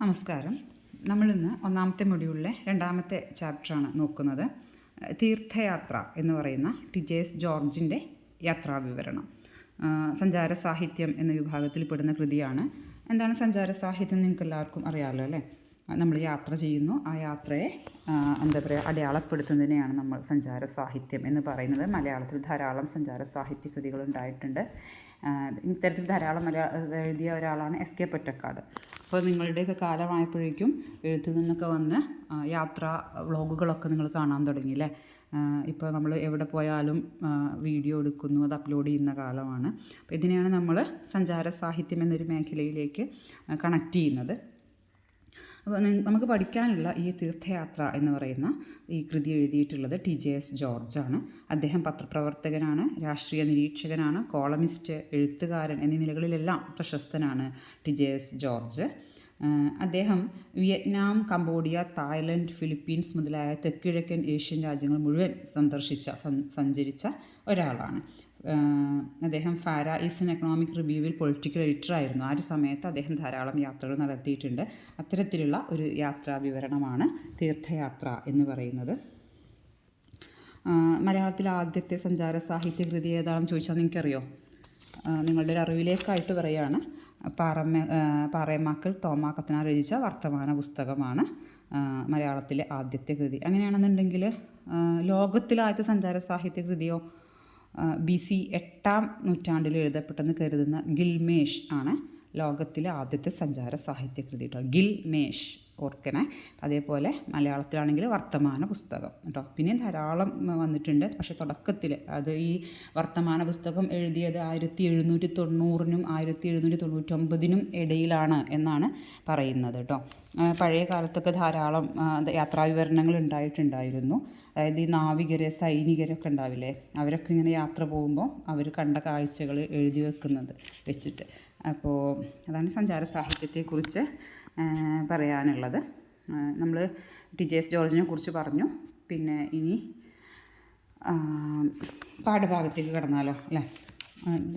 നമസ്കാരം. നമ്മളിന്ന് ഒന്നാമത്തെ മൊഡ്യൂളിലെ രണ്ടാമത്തെ ചാപ്റ്ററാണ് നോക്കുന്നത്. തീർത്ഥയാത്ര എന്ന് പറയുന്ന ടിജേസ് ജോർജിന്റെ യാത്രാവിവരണം. സഞ്ചാര സാഹിത്യം എന്ന വിഭാഗത്തിൽ പെടുന്ന കൃതിയാണ്. എന്താണ് സഞ്ചാര സാഹിത്യം നിങ്ങൾക്ക് എല്ലാവർക്കും അറിയാമല്ലോ അല്ലേ? നമ്മൾ യാത്ര ചെയ്യുന്നു. ആ യാത്രയെ എന്താ പറയുക അടയാളപ്പെടുത്തുന്നതിനെയാണ് നമ്മൾ സഞ്ചാര സാഹിത്യം എന്ന് പറയുന്നത്. മലയാളത്തിൽ ധാരാളം സഞ്ചാര സാഹിത്യ കൃതികൾ ഉണ്ടായിട്ടുണ്ട്. ഇത്തരത്തിൽ ധാരാളം മലയാള എഴുതിയ ഒരാളാണ് എസ് കെ പൊറ്റക്കാട്. അപ്പോൾ നിങ്ങളുടെയൊക്കെ കാലമായപ്പോഴേക്കും എഴുത്തിൽ നിന്നൊക്കെ വന്ന് യാത്ര വ്ളോഗുകളൊക്കെ നിങ്ങൾ കാണാൻ തുടങ്ങി അല്ലേ? ഇപ്പോൾ നമ്മൾ എവിടെ പോയാലും വീഡിയോ എടുക്കുന്നു അത് അപ്ലോഡ് ചെയ്യുന്ന കാലമാണ്. അപ്പോൾ ഇതിനെയാണ് നമ്മൾ സഞ്ചാര സാഹിത്യം എന്നൊരു മേഖലയിലേക്ക് കണക്ട് ചെയ്യുന്നത്. അപ്പോൾ നമുക്ക് പഠിക്കാനുള്ള ഈ തീർത്ഥയാത്ര എന്ന് പറയുന്ന ഈ കൃതി എഴുതിയിട്ടുള്ളത് ടി ജെ എസ് ജോർജാണ്. അദ്ദേഹം പത്രപ്രവർത്തകനാണ് രാഷ്ട്രീയ നിരീക്ഷകനാണ് കോളമിസ്റ്റ് എഴുത്തുകാരൻ എന്നീ നിലകളിലെല്ലാം പ്രശസ്തനാണ് ടി ജെ എസ് ജോർജ്. അദ്ദേഹം വിയറ്റ്നാം കംബോഡിയ തായ്ലൻഡ് ഫിലിപ്പീൻസ് മുതലായ തെക്കിഴക്കൻ ഏഷ്യൻ രാജ്യങ്ങൾ മുഴുവൻ സന്ദർശിച്ച സഞ്ചരിച്ച ഒരാളാണ്. അദ്ദേഹം ഫാര ഈസ്റ്റേൺ എക്കണോമിക് റിവ്യൂവിൽ പൊളിറ്റിക്കൽ എഡിറ്റർ ആയിരുന്നു. ആ ഒരു സമയത്ത് അദ്ദേഹം ധാരാളം യാത്രകൾ നടത്തിയിട്ടുണ്ട്. അത്തരത്തിലുള്ള ഒരു യാത്രാ വിവരണമാണ് തീർത്ഥയാത്ര എന്ന് പറയുന്നത്. മലയാളത്തിലെ ആദ്യത്തെ സഞ്ചാര സാഹിത്യ കൃതി ഏതാണെന്ന് ചോദിച്ചാൽ നിങ്ങൾക്കറിയോ? നിങ്ങളുടെ ഒരു അറിവിലേക്കായിട്ട് പറയുകയാണ് പാറമ്മ പാറയമാക്കൽ തോമാ രചിച്ച വർത്തമാന പുസ്തകമാണ് മലയാളത്തിലെ ആദ്യത്തെ കൃതി. അങ്ങനെയാണെന്നുണ്ടെങ്കിൽ ലോകത്തിലാദ്യത്തെ സഞ്ചാര സാഹിത്യ കൃതിയോ ബി സി എട്ടാം നൂറ്റാണ്ടിൽ എഴുതപ്പെട്ടെന്ന് കരുതുന്ന ഗിൽമേഷ് ആണ് ലോകത്തിലെ ആദ്യത്തെ സഞ്ചാര സാഹിത്യ കൃതി കേട്ടോ ഗിൽമേഷ്. ഓർക്കണേ. അതേപോലെ മലയാളത്തിലാണെങ്കിൽ വർത്തമാന പുസ്തകം കേട്ടോ. പിന്നെയും ധാരാളം വന്നിട്ടുണ്ട്. പക്ഷെ തുടക്കത്തിൽ അത് ഈ വർത്തമാന പുസ്തകം എഴുതിയത് ആയിരത്തി എഴുന്നൂറ്റി തൊണ്ണൂറിനും ആയിരത്തി എഴുന്നൂറ്റി തൊണ്ണൂറ്റൊമ്പതിനും ഇടയിലാണ് എന്നാണ് പറയുന്നത് കേട്ടോ. പഴയ കാലത്തൊക്കെ ധാരാളം യാത്രാവിവരണങ്ങൾ ഉണ്ടായിട്ടുണ്ടായിരുന്നു. അതായത് ഈ നാവികരെ സൈനികരൊക്കെ ഉണ്ടാവില്ലേ? അവരൊക്കെ ഇങ്ങനെ യാത്ര പോകുമ്പോൾ അവർ കണ്ട കാഴ്ചകൾ എഴുതി വെക്കുന്നത് വെച്ചിട്ട്. അപ്പോൾ അതാണ് സഞ്ചാര സാഹിത്യത്തെക്കുറിച്ച് പറയാനുള്ളത്. നമ്മൾ ടി ജെ എസ് ജോർജിനെ കുറിച്ച് പറഞ്ഞു. പിന്നെ ഇനി പാഠഭാഗത്തേക്ക് കടന്നാലോ അല്ലേ?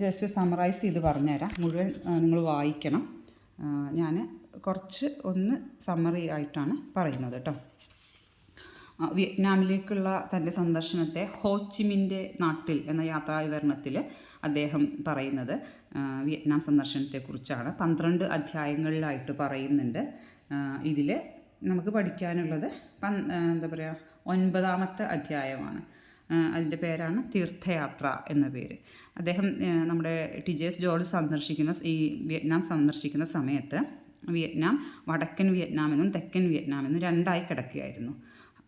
ജസ്റ്റ് സമറൈസ് ചെയ്ത് പറഞ്ഞുതരാം. മുഴുവൻ നിങ്ങൾ വായിക്കണം. ഞാൻ കുറച്ച് ഒന്ന് സമ്മറി ആയിട്ടാണ് പറയുന്നത് കേട്ടോ. വിയറ്റ്നാമിലേക്കുള്ള തന്റെ സന്ദർശനത്തെ ഹോച്ചിമിന്റെ നാട്ടിൽ എന്ന യാത്രാ വിവരണത്തിൽ അദ്ദേഹം പറയുന്നത്. വിയറ്റ്നാം സന്ദർശനത്തെക്കുറിച്ചാണ്. പന്ത്രണ്ട് അധ്യായങ്ങളിലായിട്ട് പറയുന്നുണ്ട്. ഇതിൽ നമുക്ക് പഠിക്കാനുള്ളത് എന്താ പറയുക ഒൻപതാമത്തെ അധ്യായമാണ്. അതിന്റെ പേരാണ് തീർത്ഥയാത്ര എന്ന പേര്. അദ്ദേഹം നമ്മുടെ ടി ജെ എസ് ജോർജ് സന്ദർശിക്കുന്ന ഈ വിയറ്റ്നാം സന്ദർശിക്കുന്ന സമയത്ത് വിയറ്റ്നാം വടക്കൻ വിയറ്റ്നാം എന്നും തെക്കൻ വിയറ്റ്നാം എന്നും രണ്ടായി കിടക്കുകയായിരുന്നു.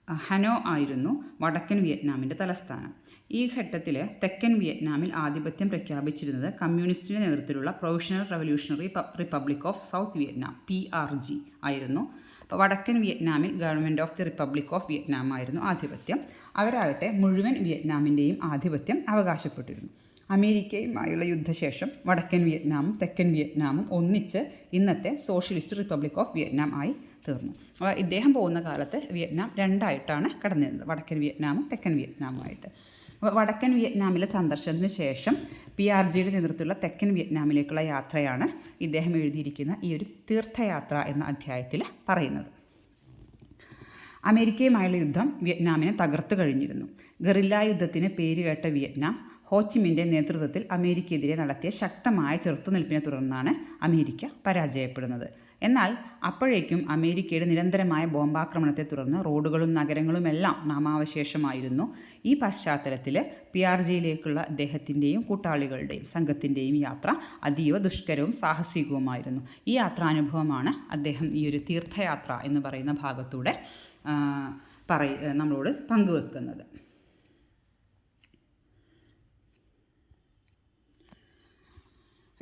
ഹനോ ആയിരുന്നു വടക്കൻ വിയറ്റ്നാമിന്റെ തലസ്ഥാനം. ഈ ഘട്ടത്തിൽ തെക്കൻ വിയറ്റ്നാമിൽ ആധിപത്യം പ്രഖ്യാപിച്ചിരുന്നത് കമ്മ്യൂണിസ്റ്റിന്റെ നേതൃത്വത്തിലുള്ള provisional revolutionary republic of south Vietnam P R G ആയിരുന്നു. അപ്പോൾ വടക്കൻ വിയറ്റ്നാമിൽ government of the republic of Vietnam ആയിരുന്നു ആധിപത്യം. അവരാകട്ടെ മുഴുവൻ വിയറ്റ്നാമിന്റെയും ആധിപത്യം അവകാശപ്പെട്ടിരുന്നു. അമേരിക്കയുമായുള്ള യുദ്ധശേഷം വടക്കൻ വിയറ്റ്നാമും തെക്കൻ വിയറ്റ്നാമും ഒന്നിച്ച് ഇന്നത്തെ സോഷ്യലിസ്റ്റ് റിപ്പബ്ലിക് ഓഫ് വിയറ്റ്നാം ആയി തീർന്നു. അപ്പോൾ ഇദ്ദേഹം പോകുന്ന കാലത്ത് വിയറ്റ്നാം രണ്ടായിട്ടാണ് കടന്നിരുന്നത്. വടക്കൻ വിയറ്റ്നാമും തെക്കൻ വിയറ്റ്നാമുമായിട്ട്. അപ്പോൾ വടക്കൻ വിയറ്റ്നാമിലെ സന്ദർശനത്തിന് ശേഷം പി ആർ ജിയുടെ നേതൃത്വത്തിലുള്ള തെക്കൻ വിയറ്റ്നാമിലേക്കുള്ള യാത്രയാണ് ഇദ്ദേഹം എഴുതിയിരിക്കുന്ന ഈ ഒരു തീർത്ഥയാത്ര എന്ന അധ്യായത്തിൽ പറയുന്നത്. അമേരിക്കയുമായുള്ള യുദ്ധം വിയറ്റ്നാമിനെ തകർത്തു കഴിഞ്ഞിരുന്നു. ഗറില്ല യുദ്ധത്തിന് പേരുകേട്ട വിയറ്റ്നാം ഹോച്ചിമിന്റെ നേതൃത്വത്തിൽ അമേരിക്കയെതിരെ നടത്തിയ ശക്തമായ ചെറുത്തുനിൽപ്പിനെ തുടർന്നാണ് അമേരിക്ക പരാജയപ്പെടുന്നത്. എന്നാൽ അപ്പോഴേക്കും അമേരിക്കയുടെ നിരന്തരമായ ബോംബാക്രമണത്തെ തുടർന്ന് റോഡുകളും നഗരങ്ങളുമെല്ലാം നാമാവശേഷമായിരുന്നു. ഈ പശ്ചാത്തലത്തിൽ പി ആർ ജിയിലേക്കുള്ള അദ്ദേഹത്തിന്റെയും കൂട്ടാളികളുടെയും സംഘത്തിന്റെയും യാത്ര അതീവ ദുഷ്കരവും സാഹസികവുമായിരുന്നു. ഈ യാത്രാനുഭവമാണ് അദ്ദേഹം ഈ ഒരു തീർത്ഥയാത്ര എന്ന് പറയുന്ന ഭാഗത്തൂടെ പറയ നമ്മളോട് പങ്കുവെക്കുന്നത്.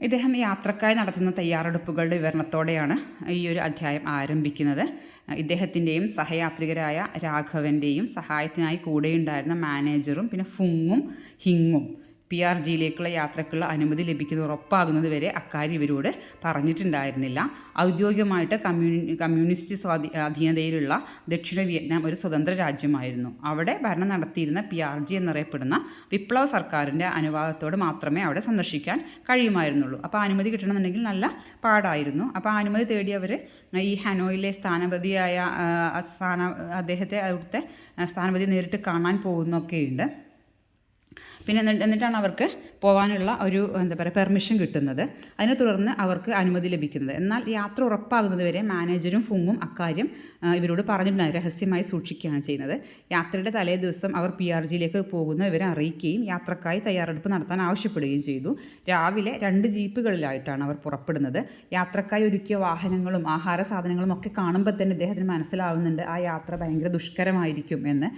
ഇദ്ദേഹം യാത്രക്കായി നടത്തുന്ന തയ്യാറെടുപ്പുകളുടെ വിവരണത്തോടെയാണ് ഈ ഒരു അധ്യായം ആരംഭിക്കുന്നത്. ഇദ്ദേഹത്തിന്റെയും സഹയാത്രികരായ രാഘവന്റെയും സഹായത്തിനായി കൂടെയുണ്ടായിരുന്ന മാനേജറും പിന്നെ ഫുങ്ങും ഹിങ്ങും പി ആർ ജിയിലേക്കുള്ള യാത്രക്കുള്ള അനുമതി ലഭിക്കുന്നത് ഉറപ്പാകുന്നത് വരെ അക്കാര്യം ഇവരോട് പറഞ്ഞിട്ടുണ്ടായിരുന്നില്ല. ഔദ്യോഗികമായിട്ട് കമ്മ്യൂണി കമ്മ്യൂണിസ്റ്റ് സ്വാധീ അധീനതയിലുള്ള ദക്ഷിണ വിയറ്റ്നാം ഒരു സ്വതന്ത്ര രാജ്യമായിരുന്നു. അവിടെ ഭരണം നടത്തിയിരുന്ന പി ആർ ജി എന്നറിയപ്പെടുന്ന വിപ്ലവ സർക്കാരിന്റെ അനുവാദത്തോട് മാത്രമേ അവിടെ സന്ദർശിക്കാൻ കഴിയുമായിരുന്നുള്ളൂ. അപ്പോൾ അനുമതി കിട്ടണമെന്നുണ്ടെങ്കിൽ നല്ല പാടായിരുന്നു. അപ്പോൾ അനുമതി തേടി അവർ ഈ ഹനോയിലെ സ്ഥാനപതിയായ സ്ഥാന അദ്ദേഹത്തെ അവിടുത്തെ സ്ഥാനപതി നേരിട്ട് കാണാൻ പോകുന്നൊക്കെയുണ്ട്. പിന്നെ എന്നിട്ടാണ് അവർക്ക് പോകാനുള്ള ഒരു എന്താ പറയുക പെർമിഷൻ കിട്ടുന്നത്. അതിനെ തുടർന്ന് അവർക്ക് അനുമതി ലഭിക്കുന്നത്. എന്നാൽ യാത്ര ഉറപ്പാകുന്നത് വരെ മാനേജരും ഫുങ്ങും അക്കാര്യം ഇവരോട് പറഞ്ഞിട്ടുണ്ടായി രഹസ്യമായി സൂക്ഷിക്കുകയാണ് ചെയ്യുന്നത്. യാത്രയുടെ തലേ ദിവസം അവർ പി ആർ ജിയിലേക്ക് പോകുന്ന ഇവരെ അറിയിക്കുകയും യാത്രക്കായി തയ്യാറെടുപ്പ് നടത്താൻ ആവശ്യപ്പെടുകയും ചെയ്തു. രാവിലെ രണ്ട് ജീപ്പുകളിലായിട്ടാണ് അവർ പുറപ്പെടുന്നത്. യാത്രക്കായി ഒരുക്കിയ വാഹനങ്ങളും ആഹാര സാധനങ്ങളും ഒക്കെ കാണുമ്പോൾ തന്നെ അദ്ദേഹത്തിന് മനസ്സിലാവുന്നുണ്ട് ആ യാത്ര ഭയങ്കര ദുഷ്കരമായിരിക്കും എന്ന്.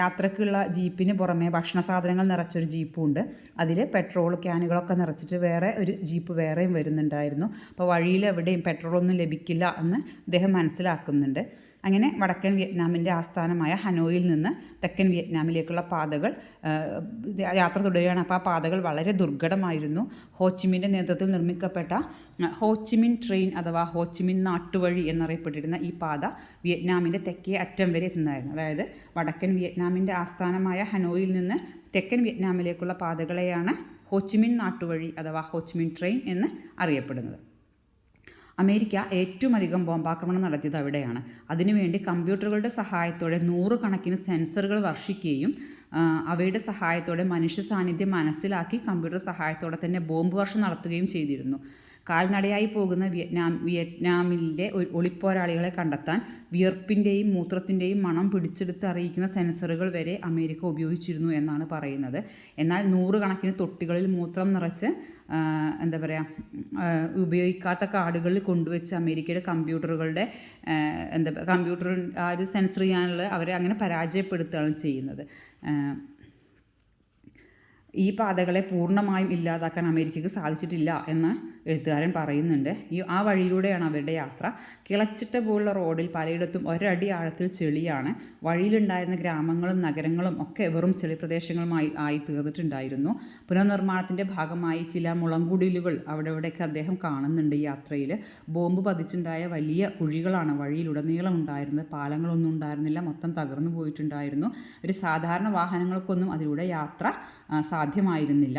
യാത്രക്കുള്ള ജീപ്പിന് പുറമേ ഭക്ഷണ സാധനങ്ങൾ നിറച്ചൊരു ജീപ്പും ഉണ്ട് അതിൽ പെട്രോൾ ക്യാനുകളൊക്കെ നിറച്ചിട്ട് വേറെ ഒരു ജീപ്പ് വേറെയും വരുന്നുണ്ടായിരുന്നു. അപ്പോൾ വഴിയിൽ എവിടെയും പെട്രോളൊന്നും ലഭിക്കില്ല എന്ന് അദ്ദേഹം മനസ്സിലാക്കുന്നുണ്ട്. അങ്ങനെ വടക്കൻ വിയറ്റ്നാമിന്റെ ആസ്ഥാനമായ ഹനോയിൽ നിന്ന് തെക്കൻ വിയറ്റ്നാമിലേക്കുള്ള പാതകൾ യാത്ര തുടരുകയാണ്. അപ്പോൾ ആ പാതകൾ വളരെ ദുർഘടമായിരുന്നു. ഹോച്ചിമിന്റെ നേതൃത്വത്തിൽ നിർമ്മിക്കപ്പെട്ട ഹോച്ചിമിൻ ട്രെയിൻ അഥവാ ഹോച്ചിമിൻ നാട്ടുവഴി എന്നറിയപ്പെട്ടിരുന്ന ഈ പാത വിയറ്റ്നാമിന്റെ തെക്കേ അറ്റം വരെ എത്തുന്നതായിരുന്നു. അതായത് വടക്കൻ വിയറ്റ്നാമിന്റെ ആസ്ഥാനമായ ഹനോയിൽ നിന്ന് തെക്കൻ വിയറ്റ്നാമിലേക്കുള്ള പാതകളെയാണ് ഹോച്ചിമിൻ നാട്ടുവഴി അഥവാ ഹോച്ചിമിൻ ട്രെയിൻ എന്ന് അറിയപ്പെടുന്നത്. അമേരിക്ക ഏറ്റവും അധികം ബോംബാക്രമണം നടത്തിയത് അവിടെയാണ്. അതിനുവേണ്ടി കമ്പ്യൂട്ടറുകളുടെ സഹായത്തോടെ നൂറുകണക്കിന് സെൻസറുകൾ വർഷിക്കുകയും അവയുടെ സഹായത്തോടെ മനുഷ്യ സാന്നിധ്യം മനസ്സിലാക്കി കമ്പ്യൂട്ടർ സഹായത്തോടെ തന്നെ ബോംബ് വർഷം നടത്തുകയും ചെയ്തിരുന്നു. കാൽനടയായി പോകുന്ന വിയറ്റ്നാം വിയറ്റ്നാമിലെ ഒളിപ്പോരാളികളെ കണ്ടെത്താൻ വിയർപ്പിന്റെയും മൂത്രത്തിന്റെയും മണം പിടിച്ചെടുത്ത് അറിയിക്കുന്ന സെൻസറുകൾ വരെ അമേരിക്ക ഉപയോഗിച്ചിരുന്നു എന്നാണ് പറയുന്നത്. എന്നാൽ നൂറുകണക്കിന് തൊട്ടികളിൽ മൂത്രം നിറച്ച് എന്താ പറയുക ഉപയോഗിക്കാത്ത കാർഡുകളിൽ കൊണ്ടുവച്ച് അമേരിക്കയുടെ കമ്പ്യൂട്ടറുകളുടെ എന്താ കമ്പ്യൂട്ടർ ആ ഒരു സെൻസർ ചെയ്യാനുള്ള അവരെ അങ്ങനെ പരാജയപ്പെടുത്തുകയാണ് ചെയ്യുന്നത്. ഈ പാതകളെ പൂർണമായും ഇല്ലാതാക്കാൻ അമേരിക്കയ്ക്ക് സാധിച്ചിട്ടില്ല എന്ന് എഴുത്തുകാരൻ പറയുന്നുണ്ട്. ഈ ആ വഴിയിലൂടെയാണ് അവരുടെ യാത്ര. കിളച്ചിട്ട പോലുള്ള റോഡിൽ പലയിടത്തും ഒരടി ആഴത്തിൽ ചെളിയാണ്. വഴിയിലുണ്ടായിരുന്ന ഗ്രാമങ്ങളും നഗരങ്ങളും ഒക്കെ വെറും ചെളി പ്രദേശങ്ങളുമായി ആയി തീർന്നിട്ടുണ്ടായിരുന്നു. പുനർനിർമ്മാണത്തിന്റെ ഭാഗമായി ചില മുളങ്കുടിലുകൾ അവിടെ ഇവിടെയൊക്കെ അദ്ദേഹം കാണുന്നുണ്ട് ഈ യാത്രയിൽ ബോംബ് പതിച്ചുണ്ടായ വലിയ കുഴികളാണ് വഴിയിലുടനീളം ഉണ്ടായിരുന്നത്. പാലങ്ങളൊന്നും ഉണ്ടായിരുന്നില്ല. മൊത്തം തകർന്നു പോയിട്ടുണ്ടായിരുന്നു. ഒരു സാധാരണ വാഹനങ്ങൾക്കൊന്നും അതിലൂടെ യാത്ര ആ, സാധ്യമായിരുന്നില്ല.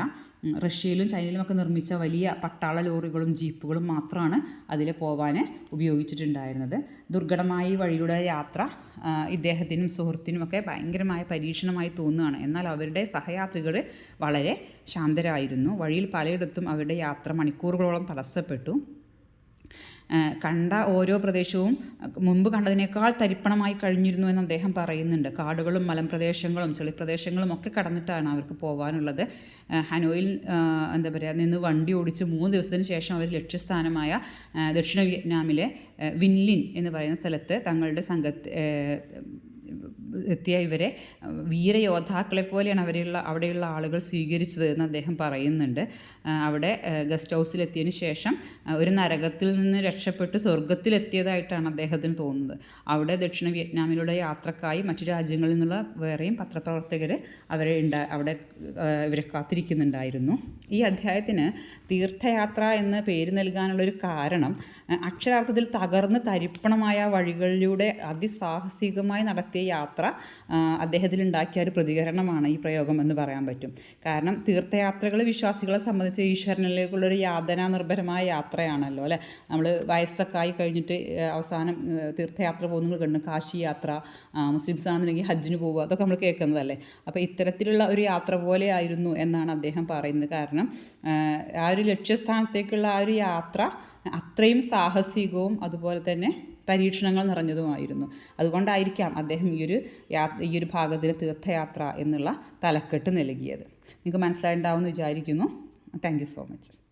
റഷ്യയിലും ചൈനയിലും ഒക്കെ നിർമ്മിച്ച വലിയ പട്ടാള ലോറികളും ജീപ്പുകളും മാത്രമാണ് അതിൽ പോവാൻ ഉപയോഗിച്ചിട്ടുണ്ടായിരുന്നത്. ദുർഘടമായ ഈ വഴിയുടെ യാത്ര ഇദ്ദേഹത്തിനും സുഹൃത്തിനുമൊക്കെ ഭയങ്കരമായ പരീക്ഷണമായി തോന്നുകയാണ്. എന്നാൽ അവരുടെ സഹയാത്രികർ വളരെ ശാന്തരായിരുന്നു. വഴിയിൽ പലയിടത്തും അവരുടെ യാത്ര മണിക്കൂറുകളോളം തടസ്സപ്പെട്ടു. കണ്ട ഓരോ പ്രദേശവും മുമ്പ് കണ്ടതിനേക്കാൾ തരിപ്പണമായി കഴിഞ്ഞിരുന്നു എന്ന് അദ്ദേഹം പറയുന്നുണ്ട്. കാടുകളും മലമ്പ്രദേശങ്ങളും ചെളിപ്രദേശങ്ങളും ഒക്കെ കടന്നിട്ടാണ് അവർക്ക് പോകാനുള്ളത് ഹനോയിൽ എന്താ പറയുക നിന്ന് വണ്ടി ഓടിച്ച് മൂന്ന് ദിവസത്തിന് ശേഷം അവർ ലക്ഷ്യസ്ഥാനമായ ദക്ഷിണ വിയറ്റ്നാമിലെ വിൻലിൻ എന്ന് പറയുന്ന സ്ഥലത്ത് തങ്ങളുടെ സംഘത്തെ എത്തിയ ഇവരെ വീരയോദ്ധാക്കളെ പോലെയാണ് അവരെയുള്ള അവിടെയുള്ള ആളുകൾ സ്വീകരിച്ചത് എന്ന് അദ്ദേഹം പറയുന്നുണ്ട്. അവിടെ ഗസ്റ്റ് ഹൗസിലെത്തിയതിന് ശേഷം ഒരു നരകത്തിൽ നിന്ന് രക്ഷപ്പെട്ട് സ്വർഗത്തിലെത്തിയതായിട്ടാണ് അദ്ദേഹത്തിന് തോന്നുന്നത്. അവിടെ ദക്ഷിണ വിയറ്റ്നാമിലൂടെ യാത്രക്കായി മറ്റു രാജ്യങ്ങളിൽ നിന്നുള്ള വേറെയും പത്രപ്രവർത്തകർ അവരെ ഉണ്ടാ അവിടെ ഇവരെ കാത്തിരിക്കുന്നുണ്ടായിരുന്നു. ഈ അധ്യായത്തിന് തീർത്ഥയാത്ര എന്ന് പേര് നൽകാനുള്ളൊരു കാരണം അക്ഷരാർത്ഥത്തിൽ തകർന്ന് തരിപ്പണമായ വഴികളിലൂടെ അതിസാഹസികമായി നടത്തിയ യാത്ര ആ, അദ്ദേഹത്തിനുണ്ടാക്കിയ ഒരു പ്രതികരണമാണ് ഈ പ്രയോഗം എന്ന് പറയാൻ പറ്റും. കാരണം തീർത്ഥയാത്രകൾ വിശ്വാസികളെ സംബന്ധിച്ച് ഈശ്വരനിലേക്കുള്ളൊരു യാതനാ നിർഭരമായ യാത്രയാണല്ലോ അല്ലേ? നമ്മൾ വയസ്സൊക്കെ ആയി കഴിഞ്ഞിട്ട് അവസാനം തീർത്ഥയാത്ര പോകുന്നത് കണ്ടു കാശി യാത്ര മുസ്ലിംസ് ആണെന്നുണ്ടെങ്കിൽ ഹജ്ജിന് പോവുക അതൊക്കെ നമ്മൾ കേൾക്കുന്നതല്ലേ? അപ്പോൾ ഇത്തരത്തിലുള്ള ഒരു യാത്ര പോലെ ആയിരുന്നു എന്നാണ് അദ്ദേഹം പറയുന്നത്. കാരണം ആ ഒരു ലക്ഷ്യസ്ഥാനത്തേക്കുള്ള ആ ഒരു യാത്ര അത്രയും സാഹസികവും അതുപോലെ തന്നെ പരീക്ഷണങ്ങൾ നിറഞ്ഞതുമായിരുന്നു. അതുകൊണ്ടായിരിക്കാം അദ്ദേഹം ഈ ഒരു യാ ഈ ഒരു ഭാഗത്തിന് തീർത്ഥയാത്ര എന്നുള്ള തലക്കെട്ട് നൽകിയത്. നിങ്ങൾക്ക് മനസ്സിലായിട്ടുണ്ടാവുമെന്ന് വിചാരിക്കുന്നു. Thank so much